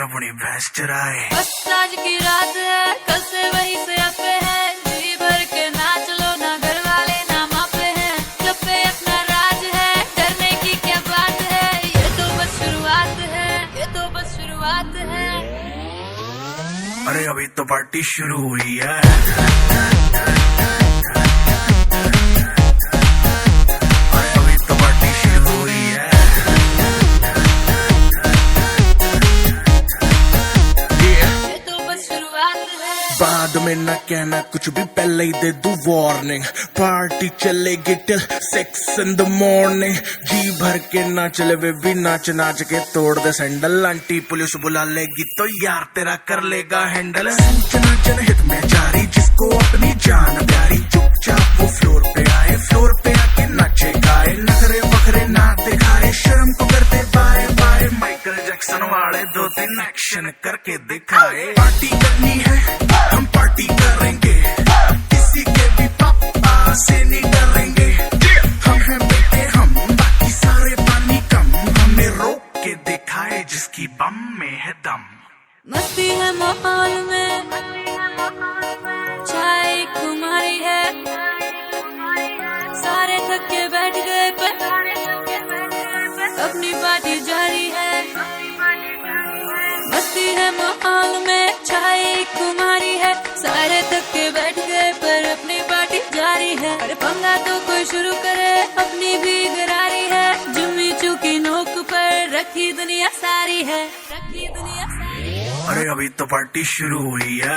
अपनी भैंस चराए आज की रात है कल से वही से अपे है। जी भर के नाच लो ना घर वाले ना मापे हैं। सब पे अपना राज है डरने की क्या बात है? ये तो बस शुरुआत है ये तो बस शुरुआत है। अरे अभी तो पार्टी शुरू हुई है। बाद में न कहना, कुछ भी पहले ही दे दू वार्निंग पार्टी चलेगी till six in the morning जी भर के ना चले वे भी नाच नाच के तोड़ दे सैंडल आंटी पुलिस बुला लेगी तो यार तेरा कर लेगा हैंडल जनहित में जारी, जिसको अपनी जान प्यारी। चुपचाप वो फ्लोर पे आए फ्लोर पे आके नाचे गाए। नखरे बखरे ना दिखाए, शर्म को करते बाय बाय माइकल जैक्सन वाले दो तीन एक्शन करके दिखाए। मस्ती है माहौल में। चाय कुमारी है। सारे थक के बैठ गए पर अपनी पार्टी जारी है। मस्ती है माहौल में। चाय कुमारी है। सारे थक बैठ गए पर अपनी पार्टी जारी है। अरे पंगा तो कोई शुरू करे, अपनी भी गरारी है। जुम्मी चूकी नोक पर रखी दुनिया सारी है। रखी दुनिया सारी अरे अभी तो पार्टी शुरू हुई है।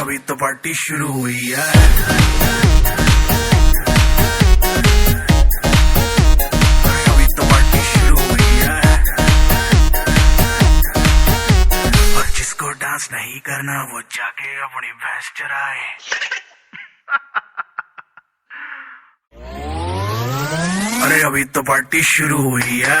अभी तो पार्टी शुरू हुई है। करना वो जाके अपनी भैंस चराए। अरे अभी तो पार्टी शुरू हुई है।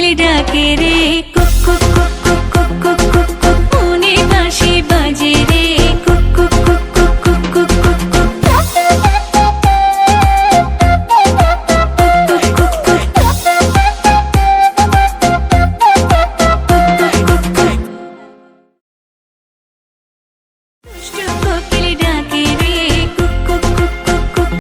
के रे